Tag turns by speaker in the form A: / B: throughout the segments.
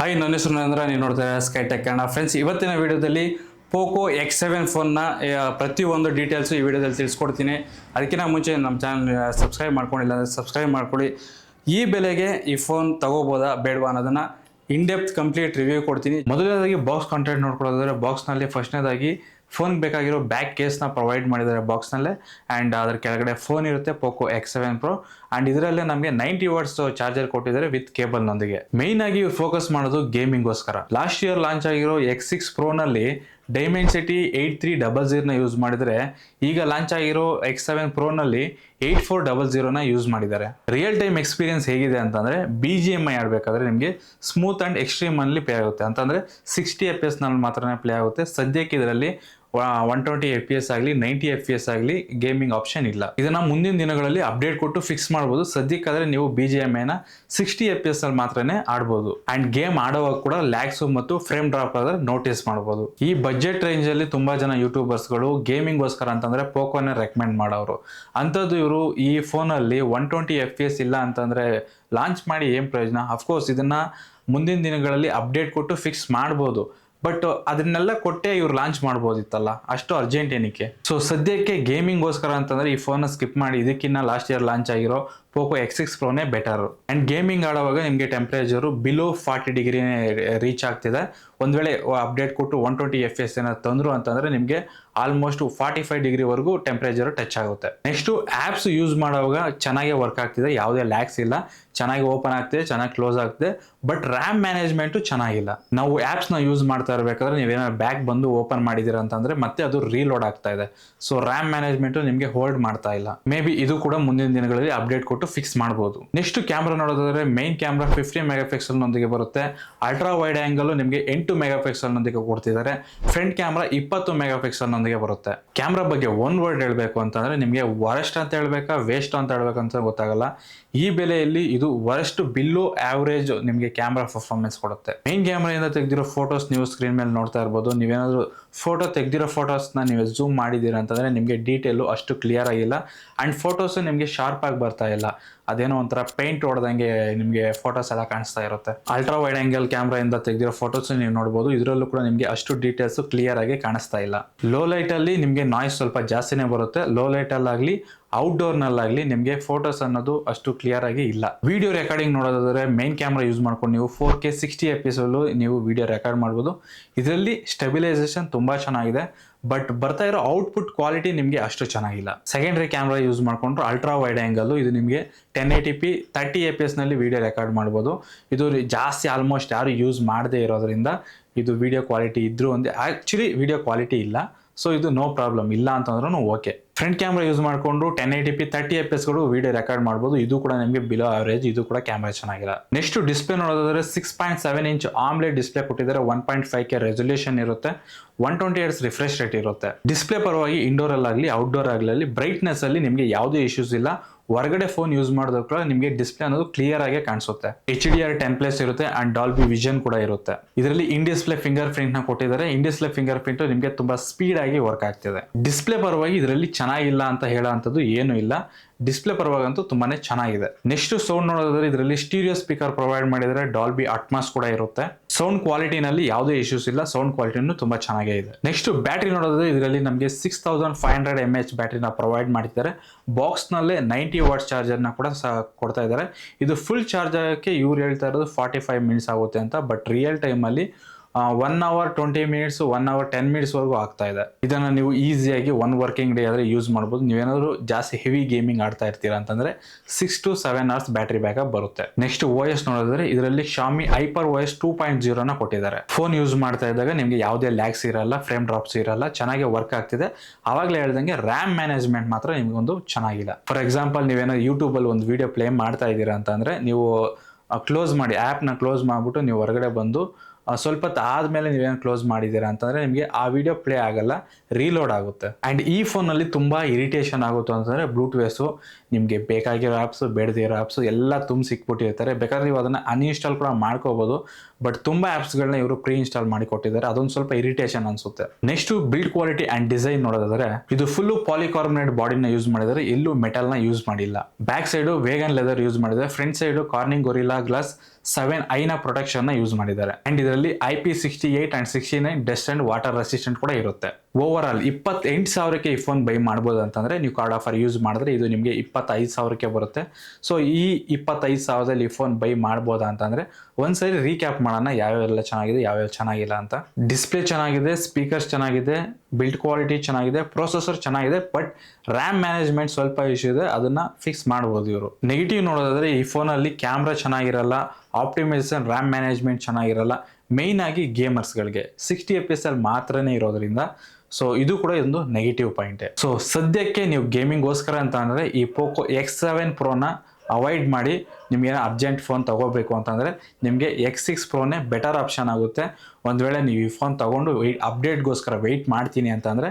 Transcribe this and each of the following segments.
A: Hi ನನ್ನ ಹೆಸರು ನರೇಂದ್ರ ನೀವು ನೋಡ್ತಾರೆ ಸ್ಕೈ ಟೆಕ್ ಕನ್ನಡ. ಫ್ರೆಂಡ್ಸ್ ಇವತ್ತಿನ ವಿಡಿಯೋದಲ್ಲಿ ಪೋಕೋ ಎಕ್ಸ್ ಸೆವೆನ್ ಫೋನ್ನ ಪ್ರತಿಯೊಂದು ಡೀಟೇಲ್ಸು ಈ ವಿಡಿಯೋದಲ್ಲಿ ತಿಳಿಸ್ಕೊಡ್ತೀನಿ. ಅದಕ್ಕಿಂತ ಮುಂಚೆ ನಮ್ಮ ಚಾನಲ್ ಸಬ್ಸ್ಕ್ರೈಬ್ ಮಾಡ್ಕೊಂಡಿಲ್ಲ ಅಂದರೆ ಸಬ್ಸ್ಕ್ರೈಬ್ ಮಾಡ್ಕೊಳ್ಳಿ ಈ ಬೆಲೆಗೆ ಈ ಫೋನ್ ತಗೋಬೋದಾ ಬೇಡವಾ ಅನ್ನೋದನ್ನು ಇನ್ ಡೆಪ್ತ್ ಕಂಪ್ಲೀಟ್ ರಿವ್ಯೂ ಕೊಡ್ತೀನಿ. ಮೊದಲನೇದಾಗಿ ಬಾಕ್ಸ್ ಕಂಟೆಂಟ್ ನೋಡ್ಕೊಳ್ಳೋದಾದ್ರೆ ಬಾಕ್ಸ್ನಲ್ಲಿ ಫಸ್ಟ್ನೇದಾಗಿ ಫೋನ್ಗೆ ಬೇಕಾಗಿರೋ ಬ್ಯಾಕ್ ಕೇಸ್ನ ಪ್ರೊವೈಡ್ ಮಾಡಿದ್ದಾರೆ ಬಾಕ್ಸ್ನಲ್ಲೇ ಆ್ಯಂಡ್ ಅದರ ಕೆಳಗಡೆ ಫೋನ್ ಇರುತ್ತೆ Poco X seven Pro and ಇದರಲ್ಲೇ ನಮಗೆ ನೈಂಟಿ ವರ್ಡ್ಸ್ ಚಾರ್ಜರ್ ಕೊಟ್ಟಿದ್ದಾರೆ ವಿತ್ ಕೇಬಲ್ನೊಂದಿಗೆ ಮೈನ್ ಆಗಿ ಫೋಕಸ್ ಮಾಡೋದು ಗೇಮಿಂಗ್ಗೋಸ್ಕರ ಲಾಸ್ಟ್ ಇಯರ್ ಲಾಂಚ್ ಆಗಿರೋ ಎಕ್ಸ್ ಸಿಕ್ಸ್ ಪ್ರೋನಲ್ಲಿ ಡೈಮೆನ್ಸಿಟಿ ಏಯ್ಟ್ ತ್ರೀ ಡಬಲ್ ಜೀರೋನ ಯೂಸ್ ಮಾಡಿದರೆ, ಈಗ ಲಾಂಚ್ ಆಗಿರೋ ಎಕ್ಸ್ ಸೆವೆನ್ ಪ್ರೋನಲ್ಲಿ ಏಯ್ಟ್ ಫೋರ್ ಡಬಲ್ ಜೀರೋನ ಯೂಸ್ ಮಾಡಿದ್ದಾರೆ. ರಿಯಲ್ ಟೈಮ್ ಎಕ್ಸ್ಪೀರಿಯನ್ಸ್ ಹೇಗಿದೆ ಅಂತಂದರೆ ಬಿ ಜಿ ಎಂ ಐ ಆಡಬೇಕಾದ್ರೆ ನಿಮಗೆ ಸ್ಮೂತ್ ಆ್ಯಂಡ್ ಎಕ್ಸ್ಟ್ರೀಮ್ ಅಲ್ಲಿ ಪ್ಲೇ ಆಗುತ್ತೆ. ಅಂತಂದರೆ ಸಿಕ್ಸ್ಟಿ ಎಫ್ ಎಸ್ನಲ್ಲಿ ನಲ್ಲಿ ಮಾತ್ರನೇ ಪ್ಲೇ ಆಗುತ್ತೆ. ಸದ್ಯಕ್ಕೆ ಇದರಲ್ಲಿ one twenty F P S ಆಗಲಿ ನೈಂಟಿ ಎಫ್ ಪಿ ಎಸ್ ಆಗಲಿ ಗೇಮಿಂಗ್ ಆಪ್ಷನ್ ಇಲ್ಲ. ಇದನ್ನ ಮುಂದಿನ ದಿನಗಳಲ್ಲಿ ಅಪ್ಡೇಟ್ ಕೊಟ್ಟು ಫಿಕ್ಸ್ ಮಾಡ್ಬೋದು. ಸದ್ಯಕ್ಕಾದ್ರೆ ನೀವು ಬಿ ಜಿ ಎಂ ಐನ ಸಿಕ್ಸ್ಟಿ ಎಫ್ ಪಿ ಎಸ್ ಅಲ್ಲಿ ಮಾತ್ರನೇ ಆಡ್ಬೋದು. ಅಂಡ್ ಗೇಮ್ ಆಡುವಾಗ ಕೂಡ ಲ್ಯಾಕ್ಸು ಮತ್ತು ಫ್ರೇಮ್ ಡ್ರಾಪ್ ಆದ್ರೆ ನೋಟಿಸ್ ಮಾಡ್ಬೋದು. ಈ ಬಜೆಟ್ ರೇಂಜ್ ಅಲ್ಲಿ ತುಂಬಾ ಜನ ಯೂಟ್ಯೂಬರ್ಸ್ಗಳು ಗೇಮಿಂಗ್ಗೋಸ್ಕರ ಅಂತಂದ್ರೆ ಪೋಕೋನೇ ರೆಕಮೆಂಡ್ ಮಾಡೋರು. ಅಂಥದ್ದು ಇವರು ಈ ಫೋನಲ್ಲಿ one twenty F P S ಇಲ್ಲ ಅಂತಂದ್ರೆ ಲಾಂಚ್ ಮಾಡಿ ಏನು ಪ್ರಯೋಜನ? ಅಫ್ಕೋರ್ಸ್ ಇದನ್ನ ಮುಂದಿನ ದಿನಗಳಲ್ಲಿ ಅಪ್ಡೇಟ್ ಕೊಟ್ಟು ಫಿಕ್ಸ್ ಮಾಡ್ಬೋದು. ಬಟ್ ಅದನ್ನೆಲ್ಲ ಕೊಟ್ಟೆ ಇವ್ರು ಲಾಂಚ್ ಮಾಡ್ಬೋದಿತ್ತಲ್ಲ? ಅಷ್ಟು ಅರ್ಜೆಂಟ್ ಏನಕ್ಕೆ? ಸೊ ಸದ್ಯಕ್ಕೆ ಗೇಮಿಂಗ್ಗೋಸ್ಕರ ಅಂತಂದ್ರೆ ಈ ಫೋನ್ ಸ್ಕಿಪ್ ಮಾಡಿ ಇದಕ್ಕಿಂತ ಲಾಸ್ಟ್ ಇಯರ್ ಲಾಂಚ್ ಆಗಿರೋ ಪೋಕೋ ಎಕ್ಸ್ ಎಕ್ಸ್ ಪ್ರೋನೇ ಬೆಟರ್ ಅಂಡ್ ಗೇಮಿಂಗ್ ಆಡುವಾಗ ನಿಮಗೆ ಟೆಂಪ್ರೇಚರು ಬಿಲೋ ಫಾರ್ಟಿ ಡಿಗ್ರಿನೇ ರೀಚ್ ಆಗ್ತಿದೆ. ಒಂದ್ ವೇಳೆ ಅಪ್ಡೇಟ್ ಕೊಟ್ಟು ಒನ್ ಟ್ವೆಂಟಿ ಎಫ್ ಎಸ್ ಏನಾದ್ರು ತಂದ್ರು ಅಂತಂದ್ರೆ ನಿಮಗೆ ಆಲ್ಮೋಸ್ಟ್ ಫಾರ್ಟಿ ಫೈವ್ ಡಿಗ್ರಿವರೆಗೂ ಟೆಂಪ್ರೇಚರ್ ಟಚ್ ಆಗುತ್ತೆ. ನೆಕ್ಸ್ಟು ಆ್ಯಪ್ಸ್ ಯೂಸ್ ಮಾಡುವಾಗ ಚೆನ್ನಾಗೇ ವರ್ಕ್ ಆಗ್ತಿದೆ, ಯಾವುದೇ ಲ್ಯಾಕ್ಸ್ ಇಲ್ಲ. ಚೆನ್ನಾಗಿ ಓಪನ್ ಆಗ್ತಿದೆ, ಚೆನ್ನಾಗಿ ಕ್ಲೋಸ್ ಆಗ್ತಿದೆ ಬಟ್ ರ್ಯಾಮ್ ಮ್ಯಾನೇಜ್ಮೆಂಟು ಚೆನ್ನಾಗಿಲ್ಲ. ನಾವು ಆ್ಯಪ್ಸ್ನ ಯೂಸ್ ಮಾಡ್ತಾ ಇರಬೇಕಾದ್ರೆ ನೀವೇನಾದ್ರು ಬ್ಯಾಕ್ ಬಂದು ಓಪನ್ ಮಾಡಿದ್ದೀರ ಅಂತಂದರೆ ಮತ್ತೆ ಅದು ರೀಲೋಡ್ ಆಗ್ತಾ ಇದೆ. ಸೊ ರ್ಯಾಮ್ ಮ್ಯಾನೇಜ್ಮೆಂಟು ನಿಮಗೆ ಹೋಲ್ಡ್ ಮಾಡ್ತಾ ಇಲ್ಲ. ಮೇ ಬಿ ಇದು ಕೂಡ ಮುಂದಿನ ದಿನಗಳಲ್ಲಿ ಅಪ್ಡೇಟ್ ಕೊಟ್ಟು ಫಿಕ್ಸ್ ಮಾಡ್ಬೋದು. ನೆಕ್ಸ್ಟ್ ಕ್ಯಾಮ್ರಾ ನೋಡೋದಾದ್ರೆ ಮೈನ್ ಕ್ಯಾಮ್ರಾ ಫಿಫ್ಟಿ ಮೆಗಾ ಪಿಕ್ಸೆಲ್ನೊಂದಿಗೆ ಬರುತ್ತೆ. ಅಲ್ಟ್ರಾ ವೈಡ್ ಆಂಗಲ್ ನಿಮಗೆ ಎಂಟು ಮೆಗಾ ಪಿಕ್ಸೆಲ್ ನೊಂದಿಗೆ ಕೊಡ್ತಿದ್ದಾರೆ. ಫ್ರಂಟ್ ಕ್ಯಾಮ್ರಾ ಇಪ್ಪತ್ತು ಮೆಗಾ ಪಿಕ್ಸೆಲ್ ನೊಂದಿಗೆ ಬರುತ್ತೆ. ಕ್ಯಾಮ್ರಾ ಬಗ್ಗೆ ಒನ್ ವರ್ಡ್ ಹೇಳಬೇಕು ಅಂತಂದ್ರೆ ನಿಮಗೆ ವರೆಸ್ಟ್ ಅಂತ ಹೇಳಬೇಕಾ ವೇಸ್ಟ್ ಅಂತ ಹೇಳ್ಬೇಕಂತ ಗೊತ್ತಾಗಲ್ಲ. ಈ ಬೆಲೆಯಲ್ಲಿ ಇದು ವರಸ್ಟ್ ಬಿಲ್ಲೋ ಆವರೇಜ್ ನಿಮಗೆ ಕ್ಯಾಮ್ರಾ ಪರ್ಫಾರ್ಮೆನ್ಸ್ ಕೊಡುತ್ತೆ. ಮೈನ್ ಕ್ಯಾಮ್ರಾಯಿಂದ ತೆಗೆದಿರೋ ಫೋಟೋಸ್ ನೀವು ಸ್ಕ್ರೀನ್ ಮೇಲೆ ನೋಡ್ತಾ ಇರ್ಬೋದು. ನೀವೇನಾದರೂ ಫೋಟೋ ತೆಗೆದಿರೋ ಫೋಟೋಸ್ನ ನೀವು ಝೂಮ್ ಮಾಡಿದ್ದೀರಾ ಅಂತಂದರೆ ನಿಮಗೆ ಡೀಟೇಲು ಅಷ್ಟು ಕ್ಲಿಯರ್ ಆಗಿಲ್ಲ. ಅಂಡ್ ಫೋಟೋಸ್ ನಿಮಗೆ ಶಾರ್ಪ್ ಆಗಿ ಬರ್ತಾ ಇಲ್ಲ. ಅದೇನೋ ಒಂಥರ ಪೇಂಟ್ ಹೊಡೆದಂಗೆ ನಿಮಗೆ ಫೋಟೋಸ್ ಎಲ್ಲ ಕಾಣಿಸ್ತಾ ಇರುತ್ತೆ. ಅಲ್ಟ್ರಾ ವೈಡ್ ಆಂಗಲ್ ಕ್ಯಾಮ್ರಾಯಿಂದ ತೆಗೆದಿರೋ ಫೋಟೋಸ್ ನೀವು ನೋಡ್ಬೋದು. ಇದರಲ್ಲೂ ಕೂಡ ನಿಮಗೆ ಅಷ್ಟು ಡೀಟೇಲ್ಸ್ ಕ್ಲಿಯರ್ ಆಗಿ ಕಾಣಿಸ್ತಾ ಇಲ್ಲ. ಲೋ ಲೈಟಲ್ಲಿ ನಿಮಗೆ ನಾಯ್ಸ್ ಸ್ವಲ್ಪ ಜಾಸ್ತಿನೇ ಬರುತ್ತೆ. ಲೋ ಲೈಟ್ ಅಲ್ಲಾಗ್ಲಿ ಔಟ್ಡೋರ್ ನಲ್ಲಾಗ್ಲಿ ನಿಮಗೆ ಫೋಟೋಸ್ ಅನ್ನೋದು ಅಷ್ಟು ಕ್ಲಿಯರ್ ಆಗಿ ಇಲ್ಲ. ವಿಡಿಯೋ ರೆಕಾರ್ಡಿಂಗ್ ನೋಡೋದಾದ್ರೆ ಮೈನ್ ಕ್ಯಾಮ್ರಾ ಯೂಸ್ ಮಾಡ್ಕೊಂಡು ನೀವು ಫೋರ್ ಕೆ ಸಿಕ್ಸ್ಟಿ ಎಪಿಸೋಡು ನೀವು ವಿಡಿಯೋ ರೆಕಾರ್ಡ್ ಮಾಡ್ಬೋದು. ಇದರಲ್ಲಿ ಸ್ಟೆಬಿಲೈಸೇಷನ್ ತುಂಬಾ ಚೆನ್ನಾಗಿದೆ. ಬಟ್ ಬರ್ತಾ ಇರೋ ಔಟ್ಪುಟ್ ಕ್ವಾಲಿಟಿ ನಿಮಗೆ ಅಷ್ಟು ಚೆನ್ನಾಗಿಲ್ಲ. ಸೆಕೆಂಡ್ರಿ ಕ್ಯಾಮ್ರಾ ಯೂಸ್ ಮಾಡಿಕೊಂಡ್ರು ಅಲ್ಟ್ರಾ ವೈಡ್ ಆ್ಯಂಗಲ್ ಇದು ನಿಮಗೆ ten eighty P thirty F P ಎಸ್ನಲ್ಲಿ video record ಮಾಡ್ಬೋದು. ಇದು ಜಾಸ್ತಿ ಆಲ್ಮೋಸ್ಟ್ ಯಾರು ಯೂಸ್ ಮಾಡದೇ ಇರೋದ್ರಿಂದ ಇದು ವಿಡಿಯೋ ಕ್ವಾಲಿಟಿ ಇದ್ರೂ ಒಂದೇ ಆ್ಯಕ್ಚುಲಿ ವಿಡಿಯೋ ಕ್ವಾಲಿಟಿ ಇಲ್ಲ. ಸೊ ಇದು ನೋ ಪ್ರಾಬ್ಲಮ್ ಇಲ್ಲ ಅಂತಂದ್ರೂ ಓಕೆ ಫ್ರಂಟ್ ಕ್ಯಾಮ್ರಾ ಯೂಸ್ ಮಾಡಿಕೊಂಡು ten eighty P thirty F ಎಸ್ಗಳು video record ಮಾಡ್ಬೋದು. ಇದು ಕೂಡ ನಿಮಗೆ ಬಿಲೋ ಅವರೇಜ್ ಇದು ಕೂಡ ಕ್ಯಾಮ್ರಾ ಚೆನ್ನಾಗಿಲ್ಲ. ನೆಕ್ಸ್ಟ್ ಡಿಸ್ಪ್ಲೇ ನೋಡೋದಾದ್ರೆ six point seven inch AMOLED display ಕೊಟ್ಟಿದ್ದಾರೆ. One point five K resolution ಇರುತ್ತೆ. One twenty hertz refresh rate ಇರುತ್ತೆ. ಡಿಸ್ಪ್ಲೇ ಪರವಾಗಿ ಇಂಡೋರ್ ಆಗಲಿ ಔಟ್ಡೋರ್ ಆಗಲಿ ಬ್ರೈಟ್ನೆಸ್ ಅಲ್ಲಿ ನಿಮಗೆ ಯಾವುದೇ ಇಶ್ಯೂಸ್ ಇಲ್ಲ. ಹೊರಗಡೆ ಫೋನ್ ಯೂಸ್ ಮಾಡಿದ್ರು ಕೂಡ ನಿಮಗೆ ಡಿಸ್ಪ್ಲೇ ಅನ್ನೋದು ಕ್ಲಿಯರ್ ಆಗಿ ಕಾಣಿಸುತ್ತೆ. ಎಚ್ ಡಿ ಆರ್ ಟೆನ್ ಇರುತ್ತೆ ಅಂಡ್ ಡಾಲ್ಬಿ ವಿಷನ್ ಕೂಡ ಇರುತ್ತೆ. ಇದರಲ್ಲಿ ಇನ್ ಡಿಸ್ಪ್ಲೇ ಫಿಂಗರ್ ಪ್ರಿಂಟ್ನ ಕೊಟ್ಟಿದ್ದಾರೆ. ಇನ್ ಡಿಸ್ಪ್ಲೇ ಫಿಂಗರ್ ಪ್ರಿಂಟ್ ನಿಮಗೆ ತುಂಬಾ ಸ್ಪೀಡ್ ಆಗಿ ವರ್ಕ್ ಆಗ್ತಿದೆ. ಡಿಸ್ಪ್ಲೇ ಪರವಾಗಿ ಇದರಲ್ಲಿ ಚೆನ್ನಾಗಿಲ್ಲ ಅಂತ ಹೇಳೋ ಅಂಥದ್ದು ಏನು ಇಲ್ಲ. ಡಿಸ್ಪ್ಲೇ ಪರವಾಗಂತೂ ತುಂಬಾನೇ ಚೆನ್ನಾಗಿದೆ. ನೆಕ್ಸ್ಟ್ ಸೌಂಡ್ ನೋಡೋದಾದ್ರೆ ಇದರಲ್ಲಿ ಸ್ಟೀರಿಯೋ ಸ್ಪೀಕರ್ ಪ್ರೊವೈಡ್ ಮಾಡಿದರೆ ಡಾಲ್ಬಿ ಅಟ್ಮಾಸ್ ಕೂಡ ಇರುತ್ತೆ. ಸೌಂಡ್ ಕ್ವಾಲಿಟಿನಲ್ಲಿ ಯಾವುದೇ ಇಶ್ಯೂಸ್ ಇಲ್ಲ ಸೌಂಡ್ ಕ್ವಾಲಿಟಿನೂ ತುಂಬಾ ಚೆನ್ನಾಗೇ ಇದೆ. ನೆಕ್ಸ್ಟ್ ಬ್ಯಾಟ್ರಿ ನೋಡೋದಾದ್ರೆ ಇದರಲ್ಲಿ ನಮಗೆ six thousand five hundred M H ಬ್ಯಾಟ್ರಿನ provide ಮಾಡಿದ್ದಾರೆ. ಬಾಕ್ಸ್ನಲ್ಲೇ ನೈಂಟಿ ವಾಟ್ಸ್ ಚಾರ್ಜರ್ನ ಕೂಡ ಸಹ ಕೊಡ್ತಾ ಇದ್ದಾರೆ. ಇದು ಫುಲ್ ಚಾರ್ಜ್ ಆಗೋಕ್ಕೆ ಇವ್ರು ಹೇಳ್ತಾ ಇರೋದು ಫಾರ್ಟಿ ಫೈವ್ ಮಿನಿಟ್ಸ್ ಆಗುತ್ತೆ ಅಂತ ಬಟ್ ರಿಯಲ್ ಟೈಮಲ್ಲಿ one hour twenty minutes one hour ten minutes ವರೆಗೂ ಆಗ್ತಾ ಇದೆ. ಇದನ್ನ ನೀವು ಈಸಿಯಾಗಿ ಒನ್ ವರ್ಕಿಂಗ್ ಡೇ ಆದರೆ ಯೂಸ್ ಮಾಡ್ಬೋದು. ನೀವೇನಾದರೂ ಜಾಸ್ತಿ ಹೆವಿ ಗೇಮಿಂಗ್ ಆಡ್ತಾ ಇರ್ತೀರಾ ಅಂತಂದ್ರೆ six to seven hours battery backup ಬರುತ್ತೆ. ನೆಕ್ಸ್ಟ್ ಓ ಎಸ್ ನೋಡಿದ್ರೆ ಇದರಲ್ಲಿ Xiaomi hyper O S two point ಜೀರೋನ ಕೊಟ್ಟಿದ್ದಾರೆ. ಫೋನ್ ಯೂಸ್ ಮಾಡ್ತಾ ಇದ್ದಾಗ ನಿಮಗೆ ಯಾವುದೇ ಲ್ಯಾಕ್ಸ್ ಇರಲ್ಲ ಫ್ರೇಮ್ ಡ್ರಾಪ್ಸ್ ಇರಲ್ಲ, ಚೆನ್ನಾಗಿ ವರ್ಕ್ ಆಗ್ತಿದೆ. ಆವಾಗಲೇ ಹೇಳ್ದಂಗೆ ರ್ಯಾಮ್ ಮ್ಯಾನೇಜ್ಮೆಂಟ್ ಮಾತ್ರ ನಿಮಗೊಂದು ಚೆನ್ನಾಗಿಲ್ಲ. ಫಾರ್ ಎಕ್ಸಾಂಪಲ್ ನೀವೇನಾದ್ರು ಯೂಟ್ಯೂಬಲ್ಲಿ ಒಂದು ವಿಡಿಯೋ ಪ್ಲೇ ಮಾಡ್ತಾ ಇದ್ದೀರಾ ಅಂತಂದ್ರೆ ನೀವು ಕ್ಲೋಸ್ ಮಾಡಿ ಆ್ಯಪ್ನ ಕ್ಲೋಸ್ ಮಾಡಿಬಿಟ್ಟು ನೀವು ಹೊರಗಡೆ ಬಂದು ಸ್ವಲ್ಪ ಆದಮೇಲೆ ನೀವೇನು ಕ್ಲೋಸ್ ಮಾಡಿದ್ದೀರಾ ಅಂತಂದರೆ ನಿಮಗೆ ಆ ವಿಡಿಯೋ ಪ್ಲೇ ಆಗಲ್ಲ ರೀಲೋಡ್ ಆಗುತ್ತೆ. ಆ್ಯಂಡ್ ಈ ಫೋನಲ್ಲಿ ತುಂಬ ಇರಿಟೇಷನ್ ಆಗುತ್ತೆ ಅಂತಂದರೆ ಬ್ಲೂಟೂತ್ಸು ನಿಮಗೆ ಬೇಕಾಗಿರೋ ಆ್ಯಪ್ಸು ಬೇಡದೇ ಇರೋ ಆ್ಯಪ್ಸು ಎಲ್ಲ ತುಂಬ ಸಿಕ್ಬಿಟ್ಟಿರ್ತಾರೆ. ಬೇಕಾದ್ರೆ ನೀವು ಅದನ್ನು ಅನ್ಇನ್ಸ್ಟಾಲ್ ಕೂಡ ಮಾಡ್ಕೋಬೋದು. ಬಟ್ ತುಂಬ ಆ್ಯಪ್ಸ್ಗಳನ್ನ ಇವರು ಪ್ರೀ ಇನ್ಸ್ಟಾಲ್ ಮಾಡಿ ಕೊಟ್ಟಿದ್ದಾರೆ. ಅದೊಂದು ಸ್ವಲ್ಪ ಇರಿಟೇಷನ್ ಅನ್ಸುತ್ತೆ. Next build quality and design ನೋಡೋದಾದ್ರೆ, ಇದು ಫುಲ್ಲು ಪಾಲಿಕಾರ್ಬನೇಟ್ ಬಾಡಿನ ಯೂಸ್ ಮಾಡಿದರೆ ಎಲ್ಲೂ ಮೆಟಲ್ನ ಯೂಸ್ ಮಾಡಿಲ್ಲ. Back side vegan leather use ಮಾಡಿದರೆ front side Corning Gorilla glass seven ಐನ ಪ್ರೊಟೆಕ್ಷನ್ನ ಯೂಸ್ ಮಾಡಿದ್ದಾರೆ. ಆ್ಯಂಡ್ ಇದರಲ್ಲಿ I P sixty eight and sixty nine dust and water resistant ಕೂಡ ಇರುತ್ತೆ. ಓವರ್ ಆಲ್ ಇಪ್ಪತ್ತೆಂಟು ಸಾವಿರಕ್ಕೆ ಈ ಫೋನ್ ಬೈ ಮಾಡ್ಬೋದು ಅಂತಂದರೆ, ನೀವು ಕಾರ್ಡ್ ಆಫರ್ ಯೂಸ್ ಮಾಡಿದ್ರೆ ಇದು ನಿಮಗೆ ಇಪ್ಪತ್ತೈದು ಸಾವಿರಕ್ಕೆ ಬರುತ್ತೆ. ಸೊ ಈ ಇಪ್ಪತ್ತೈದು ಸಾವಿರದಲ್ಲಿ ಈ ಫೋನ್ ಬೈ ಮಾಡ್ಬೋದಾ ಅಂತಂದರೆ, ಒಂದ್ಸರಿ ರೀಕ್ಯಾಪ್ ಮಾಡೋಣ ಯಾವ್ಯಾವೆಲ್ಲ ಚೆನ್ನಾಗಿದೆ, ಯಾವ್ಯಾವ ಚೆನ್ನಾಗಿಲ್ಲ ಅಂತ. ಡಿಸ್ಪ್ಲೇ ಚೆನ್ನಾಗಿದೆ ಸ್ಪೀಕರ್ಸ್ ಚೆನ್ನಾಗಿದೆ ಬಿಲ್ಡ್ ಕ್ವಾಲಿಟಿ ಚೆನ್ನಾಗಿದೆ ಪ್ರೊಸೆಸರ್ ಚೆನ್ನಾಗಿದೆ ಬಟ್ ರ್ಯಾಮ್ ಮ್ಯಾನೇಜ್ಮೆಂಟ್ ಸ್ವಲ್ಪ ಇಶ್ಯೂ ಇದೆ, ಅದನ್ನ ಫಿಕ್ಸ್ ಮಾಡ್ಬೋದು ಇವರು. ನೆಗೆಟಿವ್ ನೋಡೋದಾದ್ರೆ ಈ ಫೋನಲ್ಲಿ ಕ್ಯಾಮ್ರಾ ಚೆನ್ನಾಗಿರಲ್ಲ ಆಪ್ಟಿಮೈಸೇಷನ್ ರ್ಯಾಮ್ ಮ್ಯಾನೇಜ್ಮೆಂಟ್ ಚೆನ್ನಾಗಿರಲ್ಲ ಆಗಿ ಗೇಮರ್ಸ್ಗಳಿಗೆ ಸಿಕ್ಸ್ಟಿ ಎಫ್ ಎಸ್ ಅಲ್ಲಿ ಮಾತ್ರನೇ ಇರೋದ್ರಿಂದ ಸೊ ಇದು ಕೂಡ ಒಂದು ನೆಗೆಟಿವ್ ಪಾಯಿಂಟೇ ಸೊ ಸದ್ಯಕ್ಕೆ ನೀವು ಗೇಮಿಂಗ್ಗೋಸ್ಕರ ಅಂತ ಅಂದರೆ ಈ ಪೋಕೋ ಎಕ್ಸ್ ಸೆವೆನ್ ಪ್ರೋನ ಅವಾಯ್ಡ್ ಮಾಡಿ ನಿಮ್ಗೆ ಅರ್ಜೆಂಟ್ ಫೋನ್ ತಗೋಬೇಕು ಅಂತಂದರೆ ನಿಮಗೆ ಎಕ್ಸ್ ಸಿಕ್ಸ್ ಪ್ರೋನೇ ಬೆಟರ್ ಆಪ್ಷನ್ ಆಗುತ್ತೆ. ಒಂದು ವೇಳೆ ನೀವು ಈ ಫೋನ್ ತೊಗೊಂಡು ವೆಯ್ಟ್ ಅಪ್ಡೇಟ್ಗೋಸ್ಕರ ವೆಯ್ಟ್ ಮಾಡ್ತೀನಿ ಅಂತಂದರೆ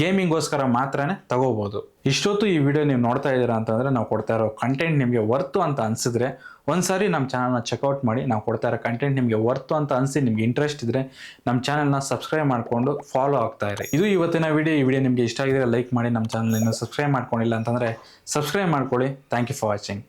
A: ಗೇಮಿಂಗ್ಗೋಸ್ಕರ ಮಾತ್ರನೇ ತಗೋಬೋದು. ಇಷ್ಟೊತ್ತು ಈ ವಿಡಿಯೋ ನೀವು ನೋಡ್ತಾ ಇದ್ದೀರಾ ಅಂತಂದರೆ ನಾವು ಕೊಡ್ತಾ ಇರೋ ಕಂಟೆಂಟ್ ನಿಮಗೆ ವರ್ತು ಅಂತ ಅನಿಸಿದ್ರೆ ಒಂದ್ಸಾರಿ ನಮ್ಮ ಚಾನಲ್ನ ಚೆಕ್ಔಟ್ ಮಾಡಿ, ನಾವು ಕೊಡ್ತಾ ಇರೋ ಕಂಟೆಂಟ್ ನಿಮಗೆ ವರ್ತು ಅಂತ ಅನಿಸಿ, ನಿಮ್ಗೆ ಇಂಟ್ರೆಸ್ಟ್ ಇದ್ದರೆ ನಮ್ಮ ಚಾನಲ್ನ ಸಬ್ಸ್ಕ್ರೈಬ್ ಮಾಡಿಕೊಂಡು ಫಾಲೋ ಆಗ್ತಾ ಇರಿ. ಇದು ಇವತ್ತಿನ ವಿಡಿಯೋ ಈ ವಿಡಿಯೋ ನಿಮಗೆ ಇಷ್ಟ ಆಗಿದ್ರೆ ಲೈಕ್ ಮಾಡಿ, ನಮ್ಮ ಚಾನಲ್ ಇನ್ನೂ ಸಬ್ಸ್ಕ್ರೈಬ್ ಮಾಡ್ಕೊಂಡಿಲ್ಲ ಅಂತಂದರೆ ಸಬ್ಸ್ಕ್ರೈಬ್ ಮಾಡ್ಕೊಳ್ಳಿ. Thank you for watching